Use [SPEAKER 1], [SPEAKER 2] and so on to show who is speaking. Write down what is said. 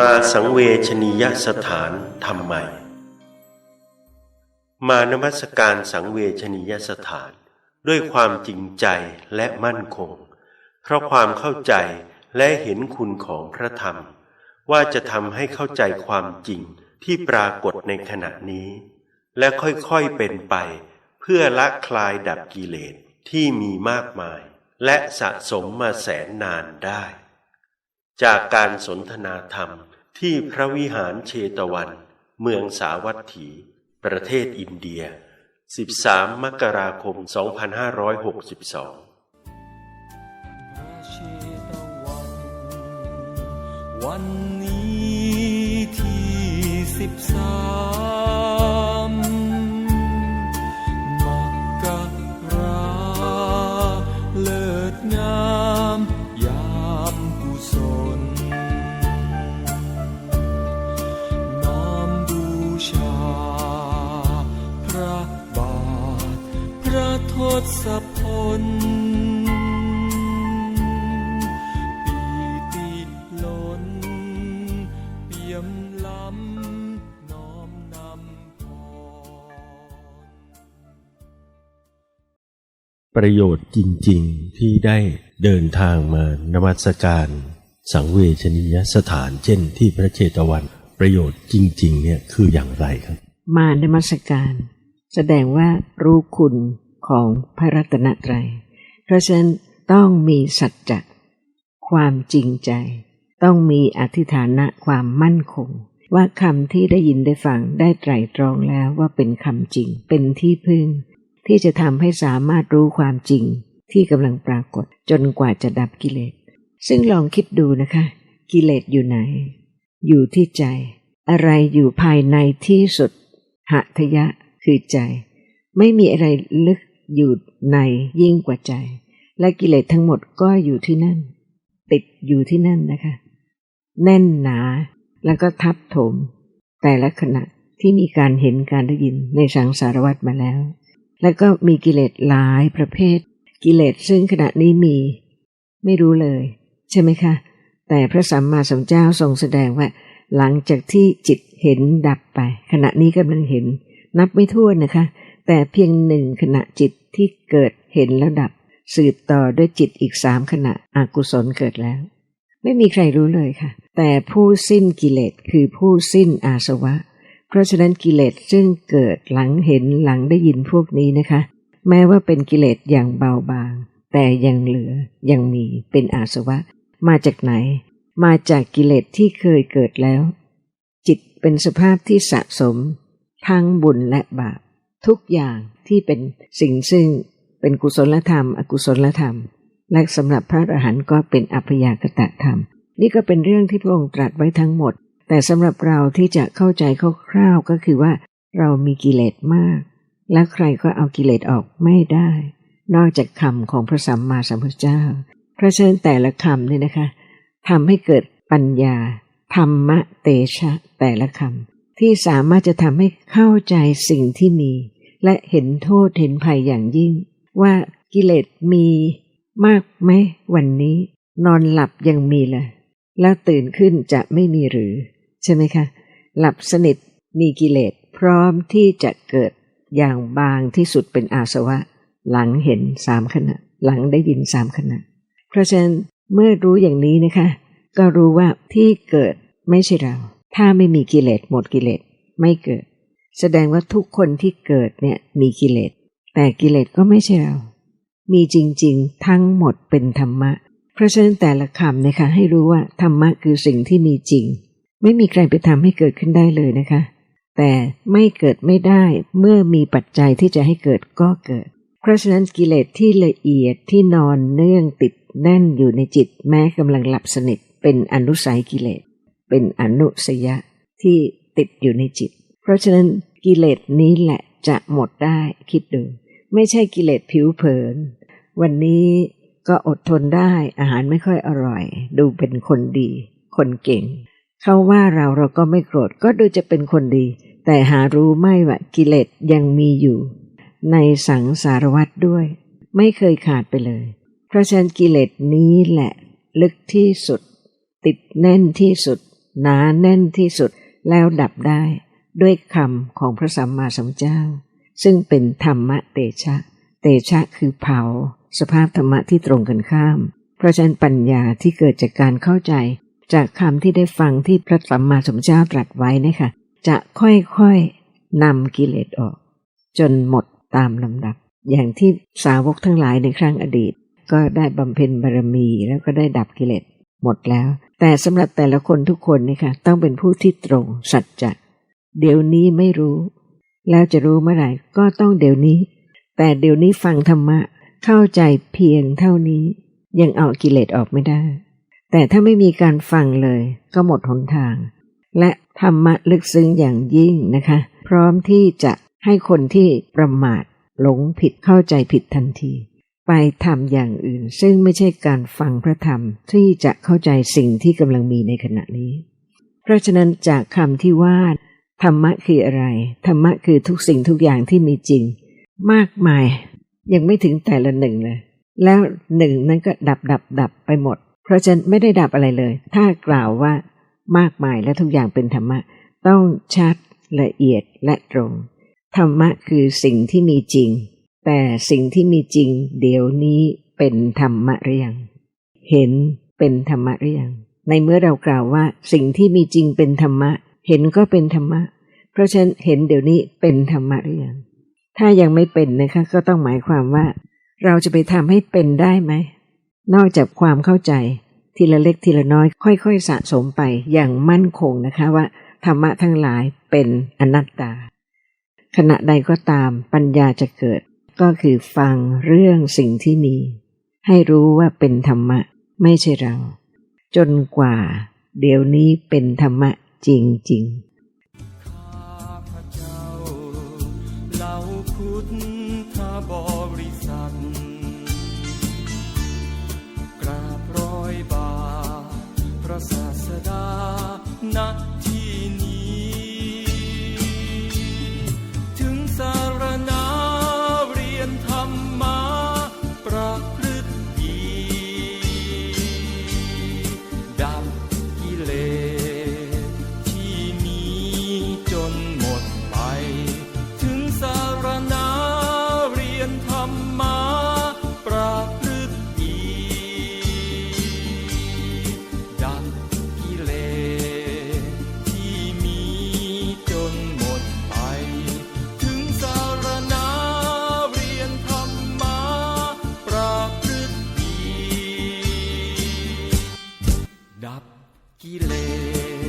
[SPEAKER 1] มาสังเวชนียสถานทำไมมานมัสการสังเวชนียสถานด้วยความจริงใจและมั่นคง เพราะความเข้าใจและเห็นคุณของพระธรรม ว่าจะทำให้เข้าใจความจริงที่ปรากฏในขณะนี้ และค่อยๆเป็นไป เพื่อละคลายดับกิเลสที่มีมากมาย และสะสมมาแสนนานได้ จากการสนทนาธรรมที่พระวิหารเชตวัน เมืองสาวัตถี ประเทศอินเดีย 13 มกราคม 2562
[SPEAKER 2] วันนี้ ทศพลปีติล้นเปี่ยมล้ำน้อมนำพร
[SPEAKER 1] ประโยชน์จริง ๆ ที่ได้เดินทางมานมัสการ สังเวชนียสถานเช่นที่พระเชตวันประโยชน์จริง ๆ เนี่ยคืออย่างไรครับ
[SPEAKER 3] มานมัสการ แสดงว่ารู้คุณ ของพระรัตนตรัย เพราะฉะนั้นต้องมีสัจจะความจริงใจ ต้องมีอธิฐานะความมั่นคง ว่าคำที่ได้ยินได้ฟังได้ไตรตรองแล้วว่าเป็นคำจริง เป็นที่พึ่ง ที่จะทำให้สามารถรู้ความจริงที่กำลังปรากฏจนกว่าจะดับกิเลส ซึ่งลองคิดดูนะคะ กิเลสอยู่ไหน อยู่ที่ใจ อะไรอยู่ภายในที่สุดหทยะคือใจ ไม่มีอะไรลึก อยู่ในยิ่งกว่าใจ และกิเลสทั้งหมดก็อยู่ที่นั่น ติดอยู่ที่นั่นนะคะ แน่นหนาแล้วก็ทับถม แต่ละขณะที่มีการเห็นการได้ยินในสังสารวัตรมาแล้ว แล้วก็มีกิเลสหลายประเภท กิเลสซึ่งขณะนี้มี ไม่รู้เลย ใช่ไหมคะ แต่พระสัมมาสัมพุทธเจ้าทรงแสดงว่า หลังจากที่จิตเห็นดับไป ขณะนี้กำลังเห็น นับไม่ถ้วนนะคะ แต่เพียงหนึ่งขณะจิตที่เกิดเห็นแล้วดับ สืบต่อด้วยจิตอีกสามขณะอากุศลเกิดแล้ว ไม่มีใครรู้เลยค่ะ แต่ผู้สิ้นกิเลสคือผู้สิ้นอาสวะ เพราะฉะนั้นกิเลสซึ่งเกิดหลังเห็นหลังได้ยินพวกนี้นะคะ แม้ว่าเป็นกิเลสอย่างเบาบาง แต่ยังเหลือยังมีเป็นอาสวะ มาจากไหน มาจากกิเลสที่เคยเกิดแล้ว จิตเป็นสภาพที่สะสม ทั้งบุญและบาป ทุกอย่างที่เป็นสิ่งซึ่งเป็นกุศลธรรม อกุศลธรรม และสำหรับพระอรหันต์ก็เป็นอัพยากตะธรรม นี่ก็เป็นเรื่องที่พระองค์ตรัสไว้ทั้งหมด แต่สำหรับเราที่จะเข้าใจคร่าวๆก็คือว่า เรามีกิเลสมาก และใครก็เอากิเลสออกไม่ได้ นอกจากคำของพระสัมมาสัมพุทธเจ้าเพราะฉะนั้นแต่ละคำเนี่ยนะคะทำให้เกิดปัญญา ธรรมะเตชะแต่ละคำ ที่สามารถจะทำให้เข้าใจสิ่งที่มี และเห็นโทษเห็นภัยอย่างยิ่ง ว่ากิเลสมีมากไหมวันนี้ นอนหลับยังมีเลยแล้วตื่นขึ้นจะไม่มีหรือ ใช่ไหมคะ หลับสนิทมีกิเลสพร้อมที่จะเกิดอย่างบางที่สุดเป็นอาสวะ หลังเห็นสามขณะ หลังได้ยินสามขณะ เพราะฉะนั้นเมื่อรู้อย่างนี้นะคะ ก็รู้ว่าที่เกิดไม่ใช่เรา ถ้าไม่มีกิเลสหมดกิเลสไม่เกิด แสดงว่าทุกคนที่เกิดเนี่ยมีกิเลส แต่กิเลสก็ไม่ใช่เรา มีจริง ๆ ทั้งหมดเป็นธรรมะ เพราะฉะนั้นแต่ละคำนะคะ ให้รู้ว่าธรรมะคือสิ่งที่มีจริง ไม่มีใครไปทำให้เกิดขึ้นได้เลยนะคะ แต่ไม่เกิดไม่ได้เมื่อมีปัจจัยที่จะให้เกิดก็เกิด เพราะฉะนั้นกิเลสที่ละเอียดที่นอนเนื่องติดแน่นอยู่ในจิตแม้กำลังหลับสนิทเป็นอนุสัยกิเลส เป็นอนุสยะที่ติดอยู่ในจิต เพราะฉะนั้นกิเลสนี้แหละจะหมดได้คิดดู ไม่ใช่กิเลสผิวเผิน วันนี้ก็อดทนได้อาหารไม่ค่อยอร่อย ดูเป็นคนดี คนเก่ง เขาว่าเราเราก็ไม่โกรธก็ดูจะเป็นคนดี แต่หารู้ไม่ว่ากิเลสยังมีอยู่ ในสังสารวัตรด้วย ไม่เคยขาดไปเลย เพราะฉะนั้นกิเลสนี้แหละ ลึกที่สุด ติดแน่นที่สุด หนาแน่นที่สุดแล้วดับได้ด้วยคำของพระสัมมาสัมพุทธเจ้า ซึ่งเป็นธรรมะเตชะ เตชะคือเผา สภาพธรรมะที่ตรงกันข้าม เพราะฉะนั้นปัญญาที่เกิดจากการเข้าใจ จากคำที่ได้ฟังที่พระสัมมาสัมพุทธเจ้าตรัสไว้นะคะจะค่อยๆนำกิเลสออก จนหมดตามลำดับ อย่างที่สาวกทั้งหลายในครั้งอดีต ก็ได้บำเพ็ญบารมีแล้วก็ได้ดับกิเลสหมดแล้ว แต่สำหรับแต่ละคนทุกคนนี่ค่ะต้องเป็นผู้ที่ตรงสัจจะเดี๋ยวนี้ไม่รู้ แล้วจะรู้เมื่อไหร่ก็ต้องเดี๋ยวนี้ แต่เดี๋ยวนี้ฟังธรรมะเข้าใจเพียงเท่านี้ ยังเอากิเลสออกไม่ได้ แต่ถ้าไม่มีการฟังเลยก็หมดหนทาง และธรรมะลึกซึ้งอย่างยิ่งนะคะ พร้อมที่จะให้คนที่ประมาทหลงผิดเข้าใจผิดทันที ไปทำอย่างอื่น ซึ่งไม่ใช่การฟังพระธรรมที่จะเข้าใจสิ่งที่กำลังมีในขณะนี้ เพราะฉะนั้นจากคำที่ว่าธรรมะคืออะไร ธรรมะคือทุกสิ่งทุกอย่างที่มีจริง มากมาย ยังไม่ถึงแต่ละหนึ่งเลย แล้วหนึ่งนั้นก็ดับดับดับไปหมด เพราะฉะนั้นไม่ได้ดับอะไรเลย ถ้ากล่าวว่ามากมายและทุกอย่างเป็นธรรมะ ต้องชัดละเอียดและตรง ธรรมะคือสิ่งที่มีจริง แต่สิ่งที่มีจริงเดี๋ยวนี้เป็นธรรมะหรือยัง เห็นเป็นธรรมะหรือยัง ในเมื่อเรากล่าวว่า สิ่งที่มีจริงเป็นธรรมะ เห็นก็เป็นธรรมะ เพราะฉะนั้นเห็นเดี๋ยวนี้เป็นธรรมะหรือยัง ถ้ายังไม่เป็นนะคะก็ต้องหมายความว่า เราจะไปทำให้เป็นได้ไหม นอกจากความเข้าใจ ทีละเล็กทีละน้อย ค่อยๆ สะสมไปอย่างมั่นคงนะคะว่า ธรรมะทั้งหลายเป็นอนัตตา ขณะใดก็ตามปัญญาจะเกิด ก็คือฟังเรื่องสิ่งที่มี ให้รู้ว่าเป็นธรรมะ ไม่ใช่เรา จนกว่า เดี๋ยวนี้เป็นธรรมะจริงๆ
[SPEAKER 2] ข้าเจ้าเล่าพุทธบริษัทกราบรอยบาทพระศาสดาณ delay.